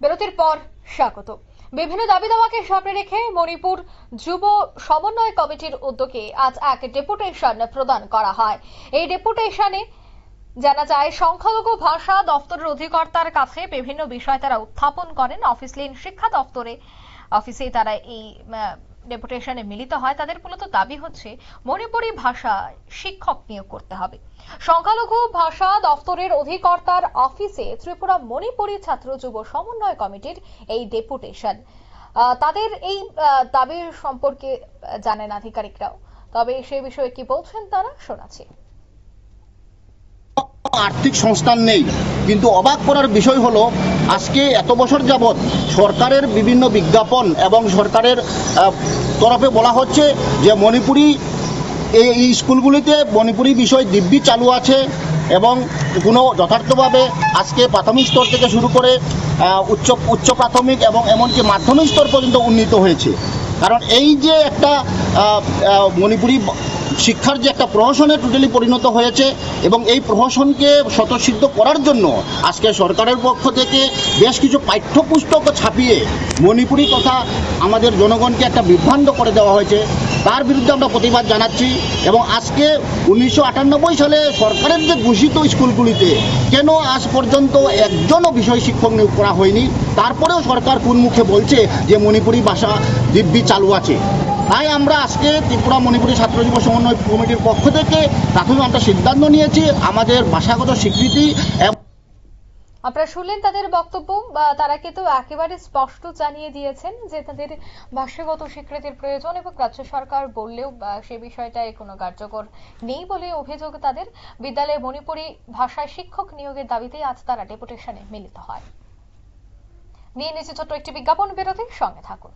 বিরতির পর স্বাগত। বিভিন্ন দাবি দাওয়াকে সামনে রেখে মণিপুর যুব সমন্বয় কমিটির উদ্যোগে আজ এক ডেপুটেশন প্রদান করা হয়। এই ডেপুটেশনে জানা যায়, সংখ্যালঘু ভাষা দপ্তরের অধিকর্তার কাছে বিভিন্ন বিষয় তারা উত্থাপন করেন। অফিসলীন শিক্ষা দপ্তরে অফিসে তারা এই ডেপুটেশনে মিলিত হয়, তাদের মূলত দাবি হচ্ছে মণিপুরি ভাষা শিক্ষক নিয়োগ করতে হবে। সংখ্যালঘু ভাষা দপ্তরের অধিকর্তার অফিসে ত্রিপুরা মণিপুরি ছাত্র যুব সমন্বয় কমিটির এই ডেপুটেশন তাদের এই দাবির সম্পর্কে জানেন আধিকারিকরাও। তবে সে বিষয়ে কি বলছেন তারা শোনাচ্ছি। আর্থিক সংস্থান নেই। কিন্তু অবাক করার বিষয় হলো, আজকে এত বছর যাবৎ সরকারের বিভিন্ন বিজ্ঞাপন এবং সরকারের তরফে বলা হচ্ছে যে মণিপুরি, এই স্কুলগুলিতে মণিপুরি বিষয় দিব্যি চালু আছে এবং কোনো যথার্থভাবে আজকে প্রাথমিক স্তর থেকে শুরু করে উচ্চ উচ্চ প্রাথমিক এবং এমনকি মাধ্যমিক স্তর পর্যন্ত উন্নীত হয়েছে। কারণ এই যে একটা মণিপুরি শিক্ষার যে একটা প্রহসনে টোটালি পরিণত হয়েছে এবং এই প্রহসনকে স্বতঃসিদ্ধ করার জন্য আজকে সরকারের পক্ষ থেকে বেশ কিছু পাঠ্যপুস্তক ছাপিয়ে মণিপুরি কথা আমাদের জনগণকে একটা বিভ্রান্ত করে দেওয়া হয়েছে। তার বিরুদ্ধে আমরা প্রতিবাদ জানাচ্ছি এবং আজকে উনিশশো আটানব্বই সালে সরকারের যে ঘোষিত স্কুলগুলিতে কেন আজ পর্যন্ত একজনও বিষয় শিক্ষক নিয়োগ করা হয়নি, তারপরেও সরকার কোন মুখে বলছে যে মণিপুরি ভাষা দিব্যি চালু আছে? তাই আমরা আজকে ত্রিপুরা মণিপুরী ছাত্র যুব সমন্বয় কমিটির পক্ষ থেকে প্রাথমিক আমরা সিদ্ধান্ত নিয়েছি আমাদের ভাষাগত স্বীকৃতি আপনারা শুনলেন তাদের বক্তব্য, বা তারা কিন্তু একেবারে স্পষ্ট জানিয়ে দিয়েছেন যে তাদের ভাষাগত স্বীকৃতির প্রয়োজন এবং রাজ্য সরকার বললেও সে বিষয়টায় কোনো কার্যকর নেই বলে অভিযোগ তাদের। বিদ্যালয়ে মণিপুরি ভাষায় শিক্ষক নিয়োগের দাবিতেই আজ তারা ডেপুটেশনে মিলিত হয়। নিয়ে নিচ্ছে ছোট্ট একটি বিজ্ঞাপন বিরতির সঙ্গে থাকুন।